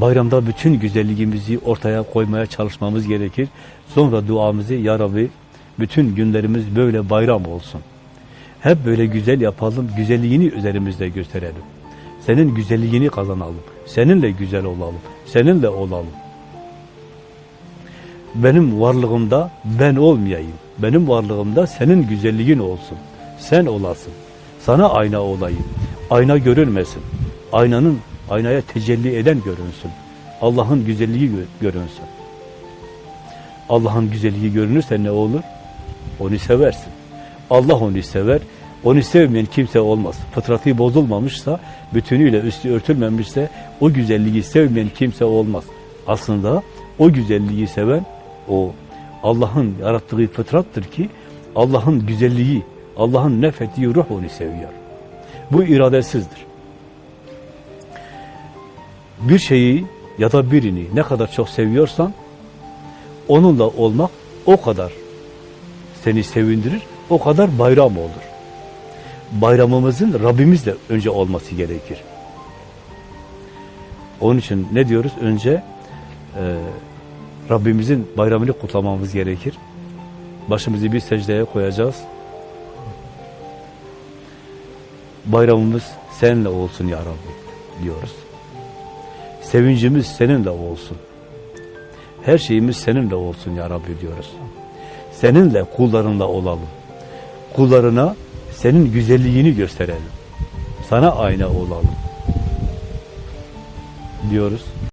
Bayramda bütün güzelliğimizi ortaya koymaya çalışmamız gerekir. Sonra duamızı Ya Rabbi bütün günlerimiz böyle bayram olsun. Hep böyle güzel yapalım, güzelliğini üzerimizde gösterelim. Senin güzelliğini kazanalım. Seninle güzel olalım. Seninle olalım. Benim varlığımda ben olmayayım. Benim varlığımda senin güzelliğin olsun. Sen olasın. Sana ayna olayım. Ayna görünmesin. Aynanın aynaya tecelli eden görünsün. Allah'ın güzelliği gö- görünsün. Allah'ın güzelliği görünürse ne olur? Onu seversin. Allah onu sever. Onu sevmeyen kimse olmaz. Fıtratı bozulmamışsa, bütünüyle üstü örtülmemişse o güzelliği sevmeyen kimse olmaz. Aslında o güzelliği seven o Allah'ın yarattığı fıtrattır ki Allah'ın güzelliği, Allah'ın nefettiği ruh onu seviyor. Bu iradesizdir. Bir şeyi ya da birini ne kadar çok seviyorsan onunla olmak o kadar seni sevindirir, o kadar bayram olur. Bayramımızın Rabbimizle önce olması gerekir. Onun için ne diyoruz? Önce e, Rabbimizin bayramını kutlamamız gerekir. Başımızı bir secdeye koyacağız. Bayramımız seninle olsun ya Rabbi diyoruz. Sevincimiz seninle olsun. Her şeyimiz seninle olsun ya Rabbi diyoruz. Seninle kullarınla olalım. Kullarına senin güzelliğini gösterelim. Sana ayna olalım. Diyoruz.